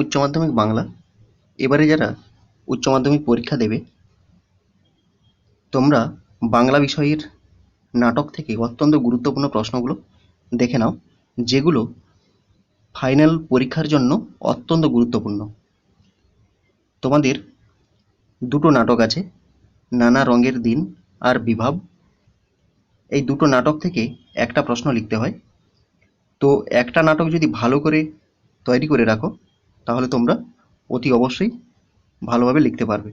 উচ্চ মাধ্যমিক বাংলা। এবারে যারা উচ্চ মাধ্যমিক পরীক্ষা দেবে, তোমরা বাংলা বিষয়ের নাটক থেকে অত্যন্ত গুরুত্বপূর্ণ প্রশ্নগুলো দেখে নাও, যেগুলো ফাইনাল পরীক্ষার জন্য অত্যন্ত গুরুত্বপূর্ণ। তোমাদের দুটো নাটক আছে, নানা রঙের দিন আর বিভাব। এই দুটো নাটক থেকে একটা প্রশ্ন লিখতে হয়। তো একটা নাটক যদি ভালো করে তৈরি করে রাখো তাহলে তোমরা অতি অবশ্যই ভালোভাবে লিখতে পারবে।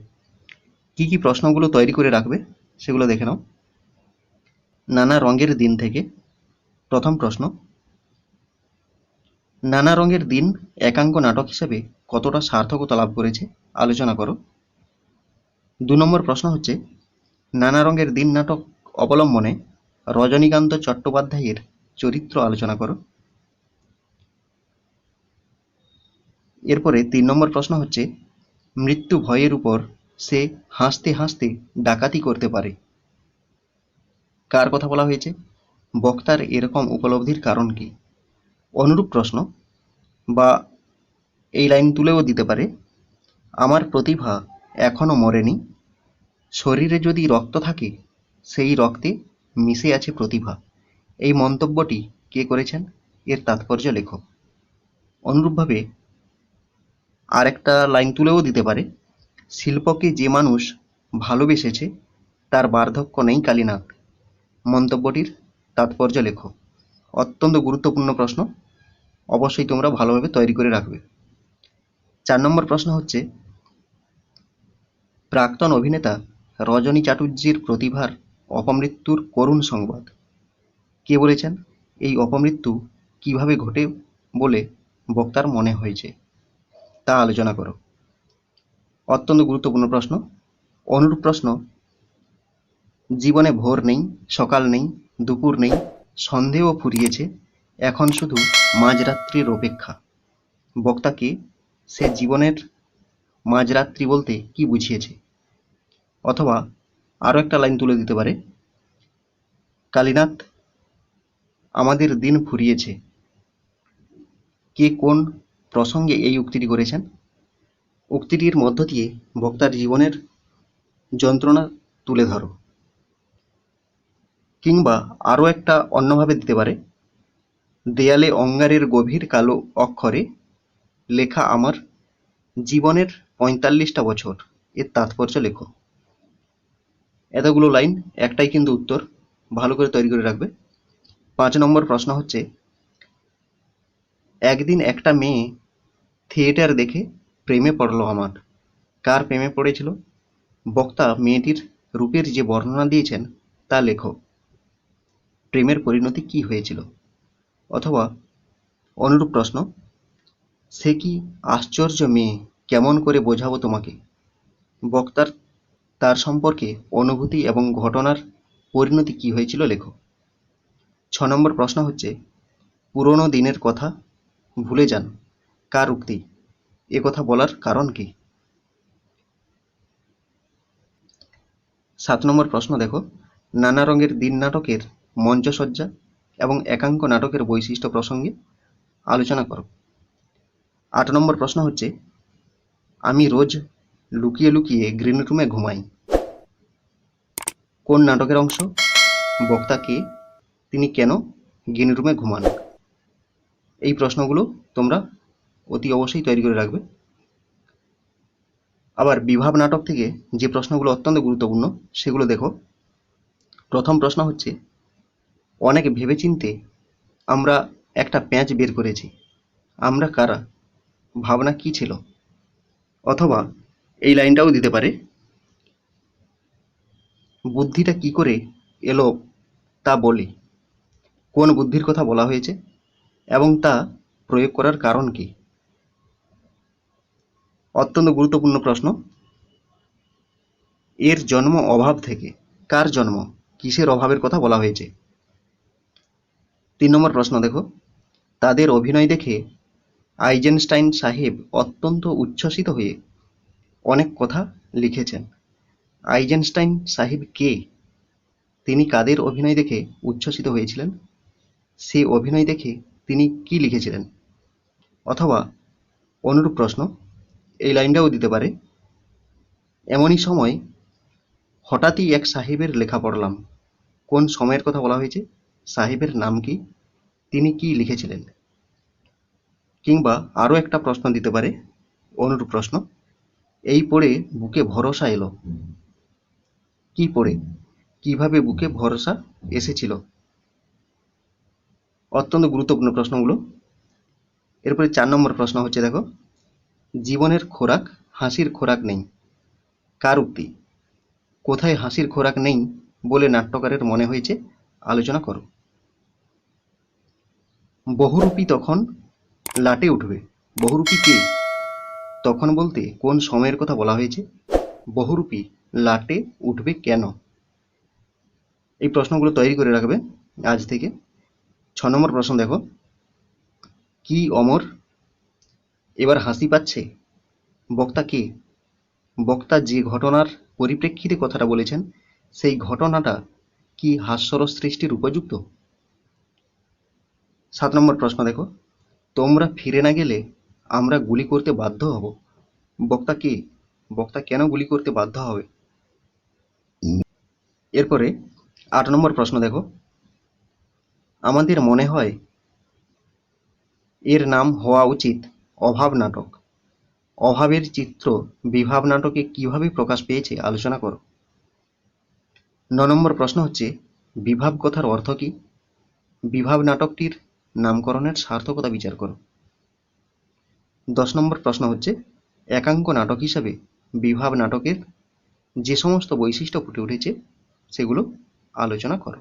কি কি প্রশ্নগুলো তৈরি করে রাখবে সেগুলো দেখে নাও। নানা রঙের দিন থেকে প্রথম প্রশ্ন, নানা রঙের দিন একাঙ্ক নাটক হিসেবে কতটা সার্থকতা লাভ করেছে আলোচনা করো। দু নম্বর প্রশ্ন হচ্ছে, নানা রঙের দিন নাটক অবলম্বনে রজনীকান্ত চট্টোপাধ্যায়ের চরিত্র আলোচনা করো। এরপরে তিন নম্বর প্রশ্ন হচ্ছে, মৃত্যু ভয়ের উপর সে হাসতে হাসতে ডাকাতি করতে পারে। কার কথা বলা হয়েছে? বক্তার এরকম উপলব্ধির কারণ কি? অনুরূপ প্রশ্ন, বা এই লাইন তুলেও দিতে পারে, আমার প্রতিভা এখনও মরেনি, শরীরে যদি রক্ত থাকে, সেই রক্তে মিশে আছে প্রতিভা। এই মন্তব্যটি কে করেছেন? এর তাৎপর্য লেখো অনুরূপভাবে আরেকটা লাইন তুলেও দিতে পারে। শিল্পকে যে মানুষ ভালোবেসেছে, তার বার্ধক্য নেই কালীনাথ। মন্তব্যটির তাৎপর্য লেখো। অত্যন্ত গুরুত্বপূর্ণ প্রশ্ন। অবশ্যই তোমরা ভালোভাবে তৈরি করে রাখবে। চার নম্বর প্রশ্ন হচ্ছে, প্রাক্তন অভিনেতা রজনী চাটুর্যের প্রতিভার অপমৃত্যুর করুণ সংবাদ। কে বলেছেন? এই অপমৃত্যু কীভাবে ঘটে বলে বক্তার মনে হয়েছে। তা আলোচনা করো। অত্যন্ত গুরুত্বপূর্ণ প্রশ্ন। অনুরূপ প্রশ্ন, জীবনে ভোর নেই, সকাল নেই, দুপুর নেই সন্ধেও ফুরিয়েছে, এখন শুধু মাঝরাত্রির অপেক্ষা। বক্তাকে সে জীবনের মাঝরাত্রি বলতে কি বুঝিয়েছে? অথবা আরও একটা লাইন তুলে দিতে পারে। কালীনাথ, আমাদের দিন ফুরিয়েছে। কে কোন প্রসঙ্গে এই উক্তিটি করেছেন। উক্তিটির মধ্য দিয়ে বক্তার জীবনের যন্ত্রণা তুলে ধরো। কিংবা আরও একটা অন্যভাবে দিতে পারে, দেয়ালে অঙ্গারের গভীর কালো অক্ষরে লেখা আমার জীবনের পঁয়তাল্লিশটা বছর, এর তাৎপর্য লেখো। এতগুলো লাইন, একটাই কিন্তু উত্তর, ভালো করে তৈরি করে রাখবে। পাঁচ নম্বর প্রশ্ন হচ্ছে একদিন একটা মেয়ে থিয়েটার দেখে প্রেমে পড়ল আমার। কার প্রেমে পড়েছিল? বক্তা মেয়েটির রূপের যে বর্ণনা দিয়েছেন তা লেখো। প্রেমের পরিণতি কি হয়েছিল? অথবা অনুরূপ প্রশ্ন, সে কি আশ্চর্য মেয়ে, কেমন করে বোঝাবো তোমাকে? বক্তার তার সম্পর্কে অনুভূতি এবং ঘটনার পরিণতি কি হয়েছিল লেখো। ছ নম্বর প্রশ্ন হচ্ছে, পুরনো দিনের কথা ভুলে যান। কার উক্তি? এ কথা বলার কারণ কি? সাত নম্বর প্রশ্ন দেখো। নানা রঙের দিন নাটকের মঞ্চসজ্জা এবং একাঙ্ক নাটকের বৈশিষ্ট্য প্রসঙ্গে আলোচনা করো। আট নম্বর প্রশ্ন হচ্ছে, আমি রোজ লুকিয়ে লুকিয়ে গ্রিন রুমে ঘুমাই। কোন নাটকের অংশ? বক্তা কে? তিনি কেন গ্রিন রুমে ঘুমান? এই প্রশ্নগুলো তোমরা অতি অবশ্যই তৈরি করে রাখবে। আবার বিভাব নাটক থেকে যে প্রশ্নগুলো অত্যন্ত গুরুত্বপূর্ণ, সেগুলো দেখো। প্রথম প্রশ্ন হচ্ছে, অনেক ভেবেচিন্তে আমরা একটা প্যাঁচ বের করেছি। আমরা কারা? ভাবনা কি ছিল? অথবা এই লাইনটাও দিতে পারে, বুদ্ধিটা কি করে এলো তা বলি। কোন বুদ্ধির কথা বলা হয়েছে? এবং তা প্রয়োগ করার কারণ কি? অত্যন্ত গুরুত্বপূর্ণ প্রশ্ন। এর জন্ম অভাব থেকে কার জন্ম? কিসের অভাবের কথা বলা হয়েছে? তিন নম্বর প্রশ্ন দেখো। তাদের অভিনয় দেখে আইজেনস্টাইন সাহেব অত্যন্ত উচ্ছ্বসিত হয়ে অনেক কথা লিখেছেন। আইজেনস্টাইন সাহেব কে? তিনি কাদের অভিনয় দেখে উচ্ছ্বসিত হয়েছিলেন? সে অভিনয় দেখে তিনি কি লিখেছিলেন? অথবা অনুরূপ প্রশ্ন, এই লাইনটাও দিতে পারে। এমনই সময় হঠাৎই এক সাহেবের লেখা পড়লাম। কোন সময়ের কথা বলা হয়েছে? সাহেবের নাম কি? তিনি কি লিখেছিলেন? কিংবা আরও একটা প্রশ্ন দিতে পারে, অনুরূপ প্রশ্ন, এই পড়ে বুকে ভরসা এলো। কি পড়ে? কীভাবে বুকে ভরসা এসেছিল? অত্যন্ত গুরুত্বপূর্ণ প্রশ্নগুলো। এরপরে চার নম্বর প্রশ্ন হচ্ছে, দেখো, জীবনের খোরাক হাসির খোরাক নেই, কার উক্তি? কোথায় হাসির খোরাক নেই বলে নাট্যকারের মনে হয়েছে, আলোচনা করো। বহুরূপী তখন লাটে উঠবে। বহুরূপী কে? তখন বলতে কোন সময়ের কথা বলা হয়েছে? বহুরূপী লাটে উঠবে কেন? এই প্রশ্নগুলো তৈরি করে রাখবে আজ থেকে। ছ নম্বর প্রশ্ন দেখো। কি অমর? এবার হাসি পাচ্ছে। বক্তা কে? বক্তা যে ঘটনার পরিপ্রেক্ষিতে কথাটা বলেছেন, সেই ঘটনাটা কি হাস্যরস সৃষ্টির উপযুক্ত? সাত নম্বর প্রশ্ন দেখো। তোমরা ফিরে না গেলে আমরা গুলি করতে বাধ্য হব। বক্তা কে? বক্তা কেন গুলি করতে বাধ্য হবে? এরপরে আট নম্বর প্রশ্ন দেখো। আমাদের মনে হয় এর নাম হওয়া উচিত অভাব নাটক। অভাবের চিত্র বিভাব নাটকে কীভাবে প্রকাশ পেয়েছে আলোচনা করো। ন নম্বর প্রশ্ন হচ্ছে, বিভাব কথার অর্থ কি? বিভাব নাটকটির নামকরণের সার্থকতা বিচার করো। দশ নম্বর প্রশ্ন হচ্ছে, একাঙ্ক নাটক হিসাবে বিভাব নাটকের যে সমস্ত বৈশিষ্ট্য ফুটে উঠেছে, সেগুলো আলোচনা করো।